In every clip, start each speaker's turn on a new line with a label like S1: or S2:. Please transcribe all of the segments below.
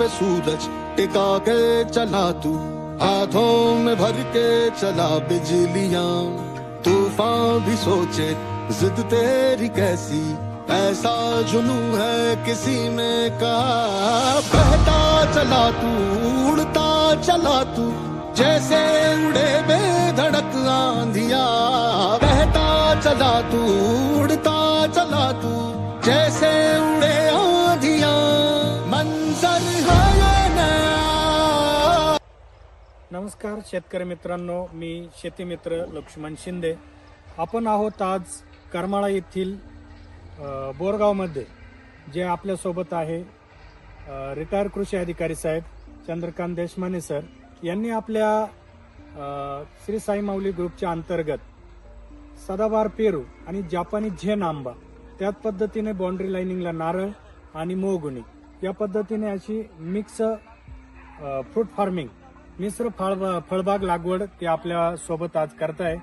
S1: पे सूरज टिका के चला तू। हाथों में भर के चला बिजलिया। तूफ़ान भी सोचे, जिद तेरी कैसी? ऐसा जुनू है किसी में का बहता चला तू, उड़ता चला तू, जैसे उड़े बेधड़क आंधिया। बहता चला तू, उड़ता चला तू, जैसे
S2: नमस्कार शेतकरी मित्रांनो. मी शेती मित्र लक्ष्मण शिंदे. आपण आहोत आज करमाळा येथील बोरगावमध्ये जे आपल्यासोबत आहे रिटायर कृषी अधिकारी साहेब चंद्रकांत देशमाने सर. यांनी आपल्या श्री साई माऊली ग्रुपच्या अंतर्गत सदाबार पेरू आणि जापानी झेन आंबा त्याच पद्धतीने बाउंड्री लाईनिंगला नारळ आणि मोगुणी या पद्धतीने अशी मिक्स फ्रूट फार्मिंग मी सर फळ फळबाग लागवड ते आपल्यासोबत आज करताय.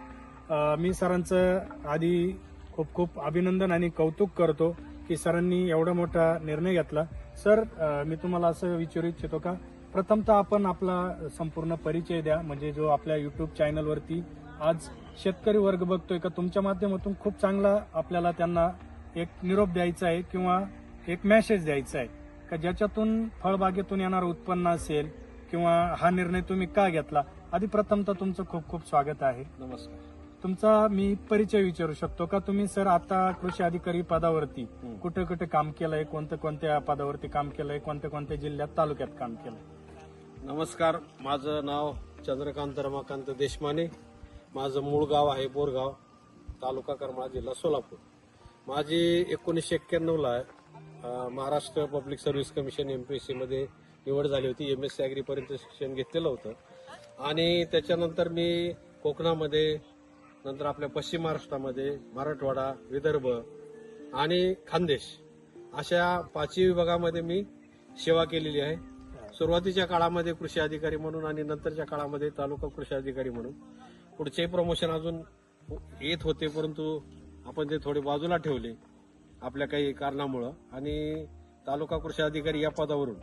S2: मी सरांचं आधी खूप खूप अभिनंदन आणि कौतुक करतो की सरांनी एवढा मोठा निर्णय घेतला. सर मी तुम्हाला असं विचारू इच्छितो का? प्रथमतः आपण आपला संपूर्ण परिचय द्या म्हणजे जो आपल्या युट्यूब चॅनलवरती आज शेतकरी वर्ग बघतोय का तुमच्या माध्यमातून खूप चांगला आपल्याला त्यांना एक निरोप द्यायचा आहे किंवा एक मेसेज द्यायचा आहे. का ज्याच्यातून फळबागेतून येणारं उत्पन्न असेल किंवा हा निर्णय तुम्ही का घेतला? आधी प्रथमतः तुमचं खूप खूप स्वागत आहे.
S3: नमस्कार.
S2: तुमचा मी परिचय विचारू शकतो का? तुम्ही सर आता कृषी अधिकारी पदावरती कुठे कुठे काम केलंय? कोणत्या कोणत्या पदावरती काम केलंय? कोणत्या कोणत्या जिल्ह्यात तालुक्यात काम केलंय?
S3: नमस्कार. माझं नाव चंद्रकांत रमाकांत देशमाने. माझं मूळ गाव आहे बोरगाव तालुका करमाळा जिल्हा सोलापूर. माझी एकोणीसशे एक्क्याण्णवला Maharashtra public service commission MPSC मध्ये निवड झाली होती. एम एस सी अॅग्रीपर्यंत शिक्षण घेतलेलं होतं. आणि त्याच्यानंतर मी कोकणामध्ये नंतर आपल्या पश्चिम महाराष्ट्रामध्ये मराठवाडा विदर्भ आणि खानदेश अशा पाचही विभागामध्ये मी सेवा केलेली आहे. सुरुवातीच्या काळामध्ये कृषी अधिकारी म्हणून आणि नंतरच्या काळामध्ये तालुका कृषी अधिकारी म्हणून. पुढचे प्रमोशन अजून येत होते परंतु आपण ते थोडे बाजूला ठेवले आपल्या काही कारणामुळं. आणि तालुका कृषी अधिकारी या पदावरून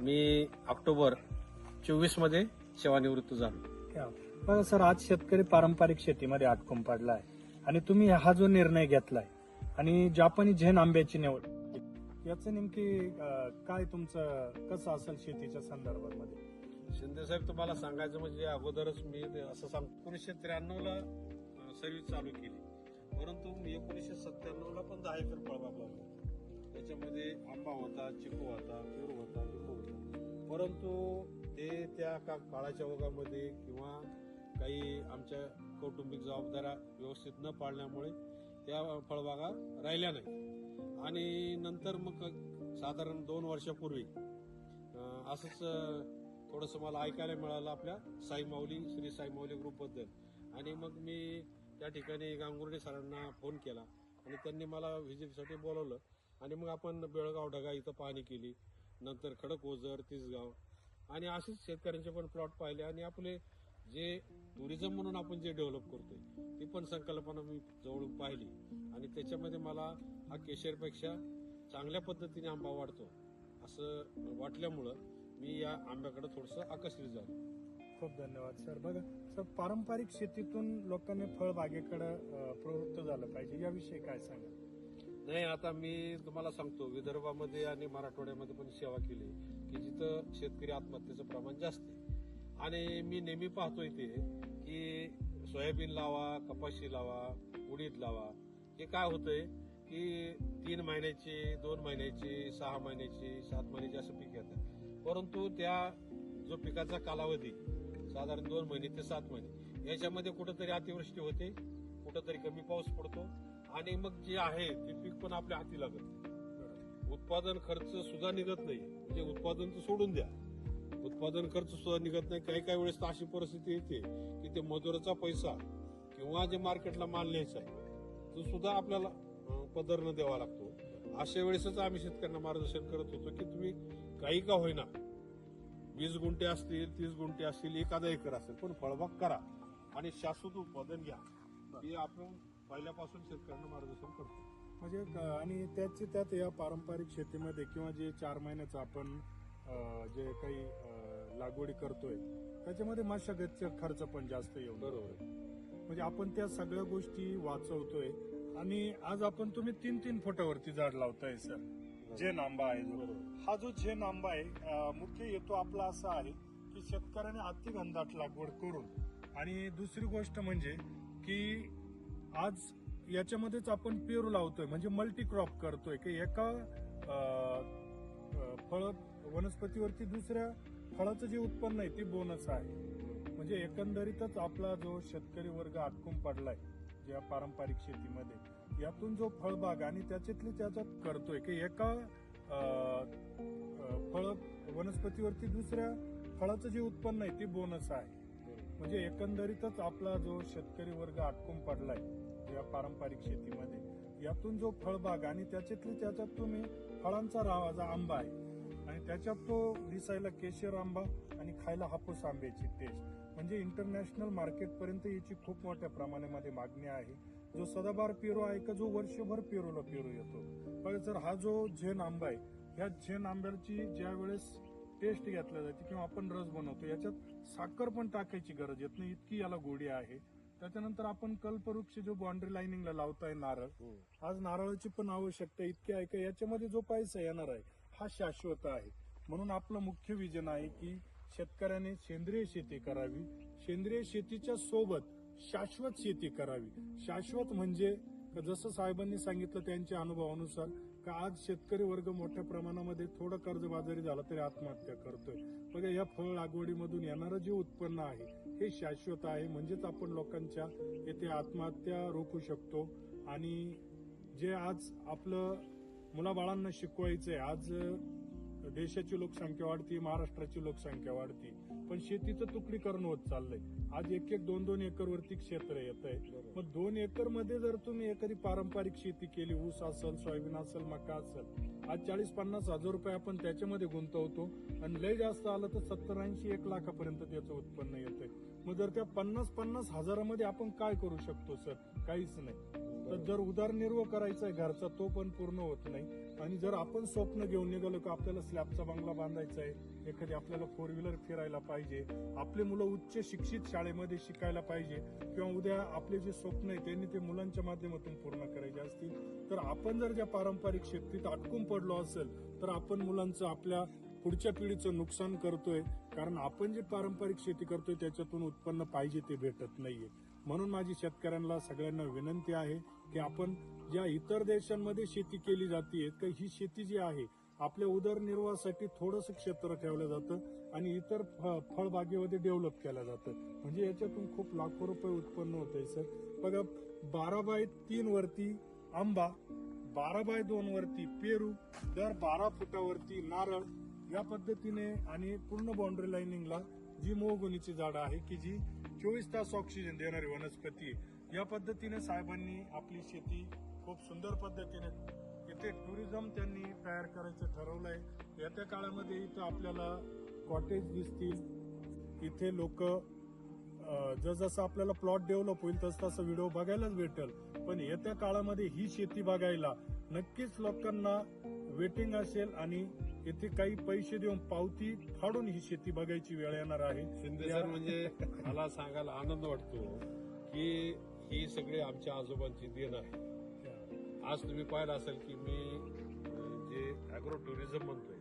S3: मी ऑक्टोबर चोवीसमध्ये सेवानिवृत्त झालो.
S2: बघा सर आज शेतकरी पारंपरिक शेतीमध्ये अटकून पडला आहे आणि तुम्ही हा जो निर्णय घेतलाय आणि जापानी झेन आंब्याची निवड याचं नेमकी काय तुमचं कसं असेल शेतीच्या संदर्भामध्ये?
S3: शिंदे साहेब तुम्हाला सांगायचं म्हणजे अगोदरच मी असं सांग एकोणीसशे त्र्याण्णव ला सर्व्हिस चालू केली. परंतु मी एकोणीसशे सत्त्याण्णव ला पण दहा एकर फळबाग लावला. त्याच्यामध्ये आंबा होता चिकू होता पेरू होता परंतु ते त्या का काळाच्या ओघामध्ये किंवा काही आमच्या कौटुंबिक जबाबदाऱ्या व्यवस्थित न पाळल्यामुळे त्या फळबागा राहिल्या नाही आणि नंतर मग साधारण दोन वर्षापूर्वी असंच थोडंसं मला ऐकायला मिळालं आपल्या साई माऊली श्री साई माऊली आणि मग मी त्या ठिकाणी गांगुर्डे सरांना फोन केला आणि त्यांनी मला व्हिजिटसाठी बोलवलं. आणि मग आपण बेळगाव ढगा इथं पाहणी केली. नंतर खडक ओझर तिसगाव आणि असेच शेतकऱ्यांचे पण प्लॉट पाहिले आणि आपले जे टुरिझम म्हणून आपण जे डेव्हलप करतोय ती पण संकल्पना मी जवळून पाहिली. आणि त्याच्यामध्ये मला हा केशरपेक्षा चांगल्या पद्धतीने आंबा वाढतो असं वाटल्यामुळं मी या आंब्याकडे थोडस आकर्षित झालो.
S2: खूप धन्यवाद सर. बघा सर पारंपरिक शेतीतून लोकांनी फळबागेकडे प्रवृत्त झालं पाहिजे. याविषयी काय सांगा
S3: नाही आता मी तुम्हाला सांगतो विदर्भामध्ये आणि मराठवाड्यामध्ये पण सेवा केली की जिथं शेतकरी आत्महत्येचं प्रमाण जास्त आहे. आणि मी नेहमी पाहतो इथे की सोयाबीन लावा कपाशी लावा उडीद लावा हे काय होतंय की तीन महिन्याची दोन महिन्याची सहा महिन्याची सात महिन्याची असं पीक येतात. परंतु त्या जो पिकाचा कालावधी साधारण दोन महिने ते सात महिने याच्यामध्ये कुठंतरी अतिवृष्टी होते कुठंतरी कमी पाऊस पडतो आणि मग जे आहे ते पीक पण आपल्या हाती लागत उत्पादन खर्च सुद्धा निघत नाही. म्हणजे उत्पादन तर सोडून द्या. उत्पादन खर्च सुद्धा निघत नाही. काही काही वेळेस तर अशी परिस्थिती येते की ते मजुराचा पैसा किंवा जे मार्केटला माल न्यायचा आहे तो सुद्धा आपल्याला पदरनं द्यावा लागतो. अशा वेळेसच आम्ही शेतकऱ्यांना मार्गदर्शन करत होतो की तुम्ही काही का होईना वीस गुंठे असतील तीस गुंठे असतील एखादा एकर असेल पण फळबाग करा आणि शाश्वत उत्पादन घ्या. हे आपण पहिल्यापासून शेतकऱ्यांना मार्गदर्शन करतो.
S2: म्हणजे क- आणि त्याची त्यात या पारंपरिक शेतीमध्ये किंवा जे चार महिन्याचं आपण अं, जे काही अं, लागवडी करतोय त्याच्यामध्ये मशागतचा खर्च पण जास्त येऊन
S3: बरोबर.
S2: म्हणजे आपण त्या सगळ्या गोष्टी वाचवतोय आणि आज आपण तुम्ही तीन तीन फुटावरती झाड लावताय सर. जे आंबा आहे जो हा जो झेन आंबा आहे अं, मुख्य हेतू आपला असा आहे की शेतकऱ्याने अतिघनदाट लागवड करून. आणि दुसरी गोष्ट म्हणजे की आज याच्यामध्येच आपण पेरू लावतोय म्हणजे मल्टी क्रॉप करतोय की एका फळ वनस्पतीवरती दुसऱ्या फळाचं जे उत्पन्न आहे ते बोनस आहे. म्हणजे एकंदरीतच आपला जो शेतकरी वर्ग आटकून पडलाय या पारंपरिक शेतीमध्ये यातून जो फळबाग आणि त्याच्यातली त्याच्यात करतोय की एका फळ वनस्पतीवरती दुसऱ्या फळाचं जे उत्पन्न आहे ते बोनस आहे. म्हणजे एकंदरीतच आपला जो शेतकरी वर्ग अटकून पडलाय या पारंपरिक शेतीमध्ये यातून जो फळबाग आणि त्याच्यातली त्याच्यात तुम्ही फळांचा रावाचा आंबा आहे आणि त्याच्यात तो दिसायला केशर आंबा आणि खायला हापूस आंब्याची टेस्ट म्हणजे इंटरनॅशनल मार्केटपर्यंत याची खूप मोठ्या प्रमाणामध्ये मागणी आहे. जो सदाबार पेरू आहे का जो वर्षभर पेरूला पेरू येतो. पण जर हा जो झेन आंबा आहे ह्या झेन आंब्याची ज्या वेळेस टेस्ट घेतल्या जाते किंवा आपण रस बनवतो याच्यात साखर पण टाकायची गरज येत नाही इतकी याला गोडी आहे. त्याच्यानंतर आपण कल्पवृक्ष जो बाउंड्री लाईनिंगला लावताय नारळ आज नारळाची पण आवश्यकता इतकी आहे का याच्यामध्ये जो पैसा येणार आहे हा शाश्वत आहे. म्हणून आपलं मुख्य विजन आहे की शेतकऱ्याने सेंद्रिय शेती करावी. सेंद्रिय शेतीच्या सोबत शाश्वत शेती करावी. शाश्वत म्हणजे जसं साहेबांनी सांगितलं त्यांच्या अनुभवानुसार का आज शेतकरी वर्ग मोठ्या प्रमाणामध्ये थोडं कर्जबाजारी झाला तरी आत्महत्या करतोय. बघा या फळ लागवडीमधून येणारं जे उत्पन्न आहे हे शाश्वत आहे. म्हणजेच आपण लोकांच्या येथे आत्महत्या रोखू शकतो. आणि जे आज आपलं मुलाबाळांना शिकवायचंय आज देशाची लोकसंख्या वाढती महाराष्ट्राची लोकसंख्या वाढती. पण शेतीचं तुकडीकरण होत चाललंय. आज एक एक दोन दोन एकर वरती क्षेत्र येत आहे. मग दोन एकरमध्ये जर तुम्ही एखादी पारंपरिक शेती केली ऊस असेल सोयाबीन असेल मका असेल आज चाळीस पन्नास हजार रुपये आपण त्याच्यामध्ये गुंतवतो आणि लय जास्त आलं तर सत्तर ऐंशी एक लाखापर्यंत त्याचं उत्पन्न येतंय. मग जर त्या पन्नास पन्नास हजारामध्ये आपण काय करू शकतो सर? काहीच नाही. तर जर उदरनिर्वाह करायचा आहे घरचा तो पण पूर्ण होत नाही. आणि जर आपण स्वप्न घेऊन निघालो की आपल्याला स्लॅबचा बंगला बांधायचा आहे एखादी आपल्याला फोर व्हीलर फिरायला पाहिजे आपले मुलं उच्च शिक्षित शाळेमध्ये शिकायला पाहिजे किंवा उद्या आपले जे स्वप्न आहे त्यांनी ते मुलांच्या माध्यमातून पूर्ण करायचे असतील. तर आपण जर ज्या पारंपरिक शेतीत अटकून पडलो असेल तर आपण मुलांचं आपल्या पुढच्या पिढीचं नुकसान करतोय. कारण आपण जे पारंपरिक शेती करतोय त्याच्यातून उत्पन्न पाहिजे ते भेटत नाहीये. म्हणून माझी शेतकऱ्यांना सगळ्यांना विनंती आहे की आपण ज्या इतर देशांमध्ये शेती केली जाते तर ही शेती जी आहे आपल्या उदरनिर्वाहासाठी थोडंसं क्षेत्र ठेवलं जातं आणि इतर फ- फळबागेमध्ये डेव्हलप केलं जातं म्हणजे याच्यातून खूप लाखो रुपये उत्पन्न होत आहे सर बघा बारा बाय तीन वरती आंबा बारा बाय दोन वरती पेरू दर बारा फुटावरती नारळ या पद्धतीने आणि पूर्ण बाउंड्री लाईनिंगला जी मोहगुनीची झाडं आहे की जी चोवीस तास ऑक्सिजन देणारी वनस्पती आहे. या पद्धतीने साहेबांनी आपली शेती खूप सुंदर पद्धतीने इथे टुरिझम त्यांनी तयार करायचं ठरवलंय. येत्या काळामध्ये इथं आपल्याला कॉटेज दिसतील. इथे लोक जसं आपल्याला प्लॉट डेव्हलप होईल तस तसं व्हिडिओ बघायलाच भेटेल. पण येत्या काळामध्ये ही शेती बघायला नक्कीच लोकांना वेटिंग असेल आणि येथे काही पैसे देऊन पावती फाडून ही शेती बघायची वेळ येणार आहे.
S3: शिंदे सर म्हणजे मला सांगायला आनंद वाटतो की ही सगळी आमच्या आजोबांची देण आहे. आज तुम्ही पाहिलं असेल की मी जे अॅग्रो टुरिझम म्हणतोय.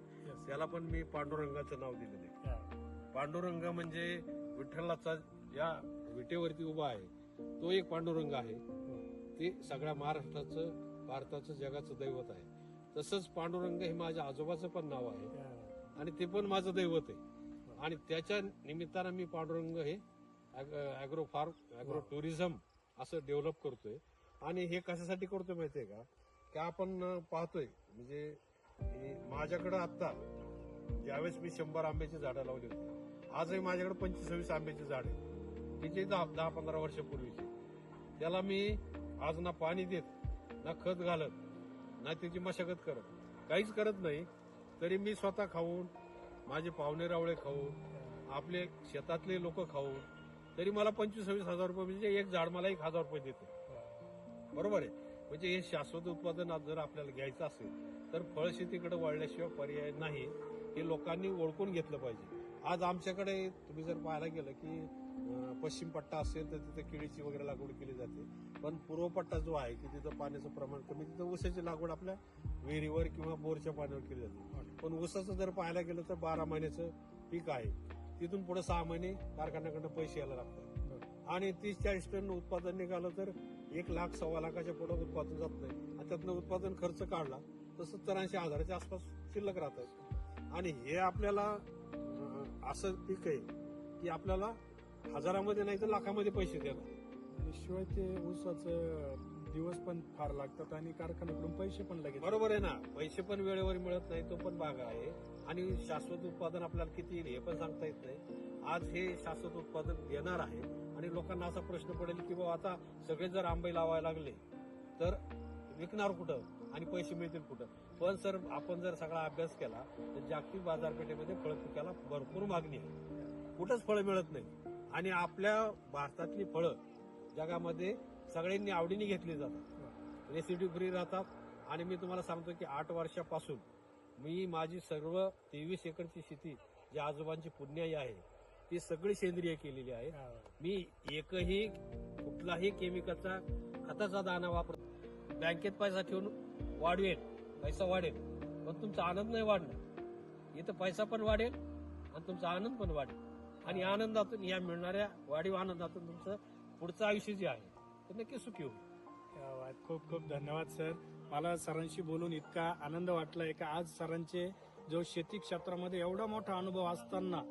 S3: त्याला पण मी पांडुरंगाचं नाव दिलेलं आहे. पांडुरंग म्हणजे विठ्ठलाचा या विटेवरती उभा आहे. तो एक पांडुरंग आहे. ते सगळ्या महाराष्ट्राचं भारताचं जगाचं दैवत आहे. तसंच पांडुरंग हे माझ्या आजोबाचं पण नाव आहे. आणि ते पण माझं दैवत आहे. आणि त्याच्या निमित्तानं मी पांडुरंग हे अॅग्रो फार्म अॅग्रो टुरिझम असं डेव्हलप करतोय. आणि हे कशासाठी करतोय माहितीये का? की आपण पाहतोय. म्हणजे माझ्याकडं आता ज्यावेळेस मी शंभर आंब्याची झाडं लावली होती आजही माझ्याकडे पंचवीस आंब्याची झाड आहे तिचे दहा दहा पंधरा वर्षापूर्वीची. त्याला मी आज ना पाणी देत ना खत घालत ना त्याची मशागत करत काहीच करत नाही. तरी मी स्वतः खाऊन माझे पाहुणे रावळे खाऊन आपले शेतातले लोक खाऊन तरी मला पंचवीस सव्वीस हजार रुपये म्हणजे एक झाड मला एक हजार रुपये देते. बरोबर आहे? म्हणजे हे शाश्वत उत्पादन आज जर आपल्याला घ्यायचं असेल तर फळशेतीकडे वळल्याशिवाय पर्याय नाही. हे लोकांनी ओळखून घेतलं पाहिजे. आज आमच्याकडे तुम्ही जर पाहायला गेलं की पश्चिम पट्टा असेल तर तिथे केळीची वगैरे लागवड केली जाते. पण पूर्व पट्टा जो आहे की तिथं पाण्याचं प्रमाण कमी तिथं ऊसाची लागवड आपल्या विहिरीवर किंवा बोरच्या पाण्यावर केली जाते. पण ऊसाचं जर पाहायला गेलं तर बारा महिन्याचं पीक आहे. तिथून पुढे सहा महिने कारखान्याकडनं पैसे यायला लागतात. आणि तीस चाळीस टन उत्पादन निघालं तर एक लाख सव्वा लाखाच्या पुढे उत्पादन जात नाही. आणि त्यातनं उत्पादन खर्च काढला तर सत्तर ऐंशी हजाराच्या आसपास शिल्लक राहतात आणि हे आपल्याला असं पीक आहे की आपल्याला हजारामध्ये नाही तर लाखामध्ये पैसे द्यायला
S2: आणि शिवाय ते ऊसाचं दिवस पण फार लागतात आणि कारखान्याकडून पैसे पण लगेच
S3: बरोबर आहे ना. पैसे पण वेळेवर मिळत नाही तो पण भाग आहे. आणि शाश्वत उत्पादन आपल्याला किती येईल हे पण सांगता येत नाही. आज हे शाश्वत उत्पादन येणार आहे आणि लोकांना असा प्रश्न पडेल की बाबा आता सगळे जर आंबे लावायला लागले तर विकणार कुठं आणि पैसे मिळतील कुठं? पण सर आपण जर सगळा अभ्यास केला तर जागतिक बाजारपेठेमध्ये फळ पिकाला भरपूर मागणी आहे. कुठंच फळं मिळत नाही. आणि आपल्या भारतातली फळं जगामध्ये सगळ्यांनी आवडीने घेतली जातात. रेसिड्यू फ्री राहतात. आणि मी तुम्हाला सांगतो की आठ वर्षापासून मी माझी सर्व तेवीस एकरची शेती जी आजोबांची पुण्याई आहे ती सगळी सेंद्रिय केलेली आहे. मी एकही कुठलाही केमिकलचा खताचा दाना वापर बँकेत पैसा ठेवून वाढवेल पैसा वाढेल. पण तुमचा आनंद नाही वाढणार. इथं पैसा पण वाढेल आणि तुमचा आनंद पण वाढेल. आणि या आनंदातून या मिळणाऱ्या वाढीव आनंदातून तुमचं पुढचं आयुष्य जे आहे ते नक्की सुखी
S2: खूप खूप धन्यवाद सर. मला सरांशी बोलून इतका आनंद वाटला. आहे का आज सरांचे जो शेती क्षेत्रामध्ये एवढा मोठा अनुभव असताना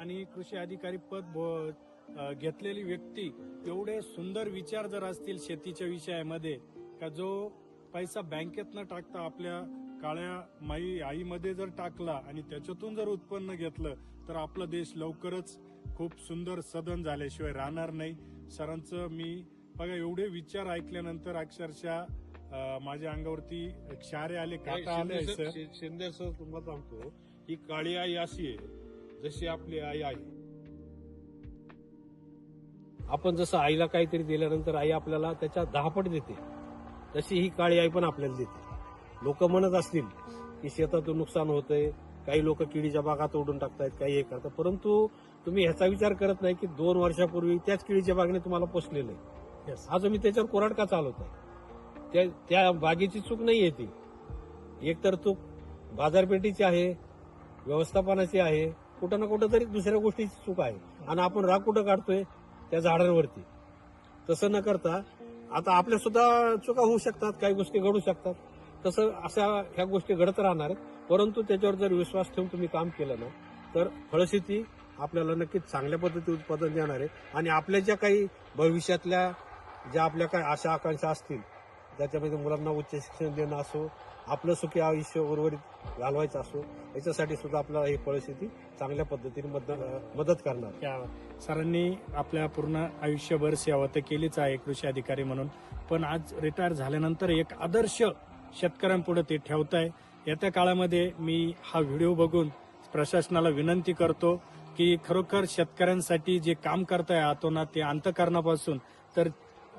S2: आणि कृषी अधिकारी पद ब- घेतलेली व्यक्ती एवढे सुंदर विचार जर असतील शेतीच्या विषयामध्ये का जो पैसा बँकेत न टाकता आपल्या काळ्या माई आईमध्ये जर टाकला आणि त्याच्यातून जर उत्पन्न घेतलं तर आपला देश लवकरच खूप सुंदर सदन झाल्याशिवाय राहणार नाही. सरांचं मी बघा एवढे विचार ऐकल्यानंतर अक्षरशः माझ्या अंगावरती क्षारे आले काटा आले
S3: शिंदे
S2: सर
S3: शिंदे सर तुम्हाला सांगतो ही काळी आई अशी आहे जशी आपली आई आहे. आपण जसं आईला काहीतरी दिल्यानंतर आई आपल्याला त्याच्या दहापट देते तशी ही काळी आई पण आपल्याला देते. लोक म्हणत असतील की शेतातून नुकसान होतंय काही लोक किडीच्या बागा तोडून टाकतायत काही हे करतात. परंतु तुम्ही ह्याचा विचार करत नाही की दोन वर्षापूर्वी त्याच किडीच्या बागेने तुम्हाला पोचलेलं आहे. आज मी त्याच्यावर कोराड का चालवत आहे त्या त्या बागेची चूक नाही आहे ती. एक तर चूक बाजारपेठेची आहे व्यवस्थापनाची आहे कुठं ना कुठं तरी दुसऱ्या गोष्टीची चूक आहे. आणि आपण राग कुठं काढतोय? त्या झाडांवरती. तसं न करता आता आपल्या सुद्धा चुका होऊ शकतात काही गोष्टी घडू शकतात. तसं अशा ह्या गोष्टी घडत राहणार आहेत. परंतु त्याच्यावर जर विश्वास ठेवून तुम्ही काम केलं ना तर फळशेती आपल्याला नक्कीच चांगल्या पद्धती उत्पादन देणार आहे. आणि आपल्या ज्या काही भविष्यातल्या ज्या आपल्या काही आशा आकांक्षा असतील ज्याच्यामध्ये मुलांना उच्च शिक्षण देणं असो आपलं सुखी आयुष्य उर्वरित घालवायचं असो याच्यासाठी सुद्धा आपल्याला ही फळशेती चांगल्या पद्धतीने मदत मदत करणार.
S2: त्या सरांनी आपल्या पूर्ण आयुष्यभर सेवा तर केलीच आहे कृषी अधिकारी म्हणून. पण आज रिटायर झाल्यानंतर एक आदर्श शेतकऱ्यांपुढे ते ठेवताय. येत्या काळामध्ये मी हा व्हिडिओ बघून प्रशासनाला विनंती करतो की खरोखर शेतकऱ्यांसाठी जे काम करताय आतोना ते अंतकरणापासून तर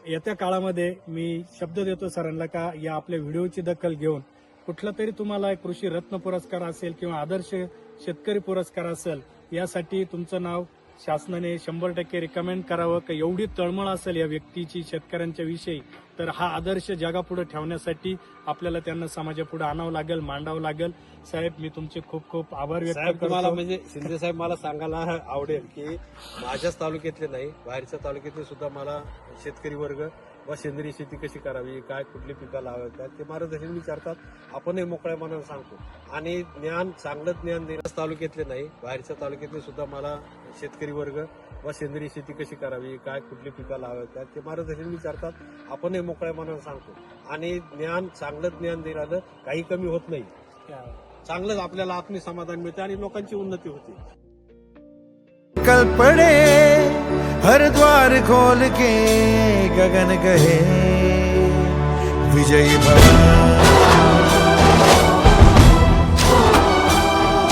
S2: येत्या काळामध्ये मी शब्द देतो सरांना का या आपल्या व्हिडिओची दखल घेऊन. कुठला तरी तुम्हाला एक कृषी रत्न पुरस्कार असेल किंवा आदर्श शेतकरी पुरस्कार असेल यासाठी तुमचं नाव शासनाने शंभर टक्के रिकमेंड करावं का एवढी तळमळ असेल या व्यक्तीची शेतकऱ्यांच्या विषयी? तर हा आदर्श जगापुढे ठेवण्यासाठी आपल्याला त्यांना समाजापुढे आणावं लागेल मांडावं लागेल. साहेब मी तुमचे खूप खूप आभार व्यक्त
S3: साहेब तुम्हाला म्हणजे शिंदे साहेब मला सांगायला आवडेल की माझ्याच तालुक्यातले नाही बाहेरच्या तालुक्यातले सुद्धा मला शेतकरी वर्ग व सेंद्रिय शेती कशी करावी काय कुठली पिकं लावायतात ते मार्गदर्शन विचारतात. आपणही मोकळ्या मनानं सांगतो. आणि ज्ञान चांगलं ज्ञान देण्यास तालुक्यातले नाही बाहेरच्या तालुक्यातले सुद्धा मला शेतकरी वर्ग व सेंद्रिय शेती कशी करावी काय कुठली पिकं काय ते मार्गदर्शन विचारतात. आपणही मोकळ्या मनानं सांगतो. आणि ज्ञान चांगलं ज्ञान दिलं काही कमी होत नाही. चांगलंच आपल्याला आत्मसमाधान मिळते आणि लोकांची उन्नती होते.
S4: कल्पडे हर द्वार खोल के गगन गहे. विजयी भव.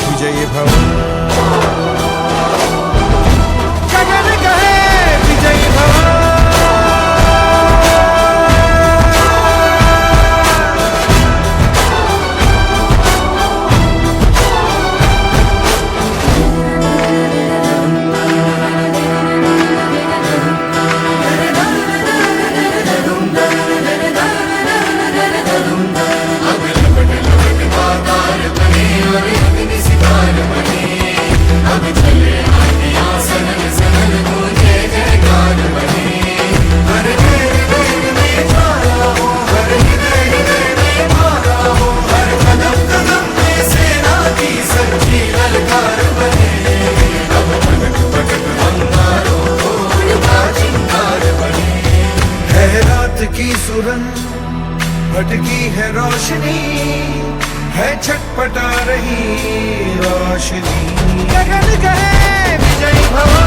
S4: विजयी भव. की सुरन भटकी है रोशनी है छटपटा रही रोशनी। गगन कहे विजय भवा